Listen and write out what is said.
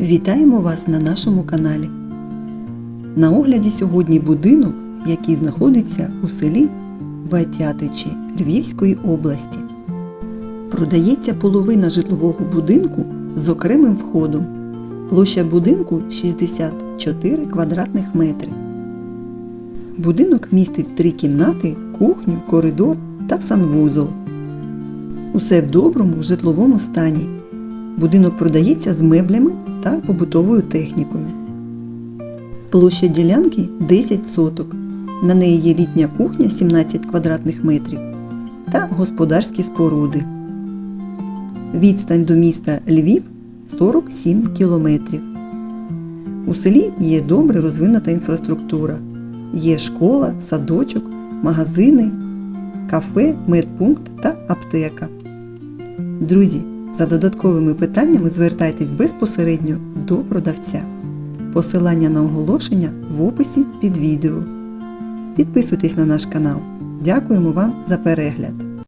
Вітаємо вас на нашому каналі. На огляді сьогодні будинок, який знаходиться у селі Батятичі Львівської області. Продається половина житлового будинку з окремим входом. Площа будинку 64 квадратних метри. Будинок містить три кімнати, кухню, коридор та санвузол. Усе в доброму житловому стані. Будинок продається з меблями та побутовою технікою. Площа ділянки 10 соток. На неї є літня кухня 17 квадратних метрів та господарські споруди. Відстань до міста Львів 47 кілометрів. У селі є добре розвинута інфраструктура. Є школа, садочок, магазини, кафе, медпункт та аптека. Друзі, за додатковими питаннями звертайтесь безпосередньо до продавця. Посилання на оголошення в описі під відео. Підписуйтесь на наш канал. Дякуємо вам за перегляд!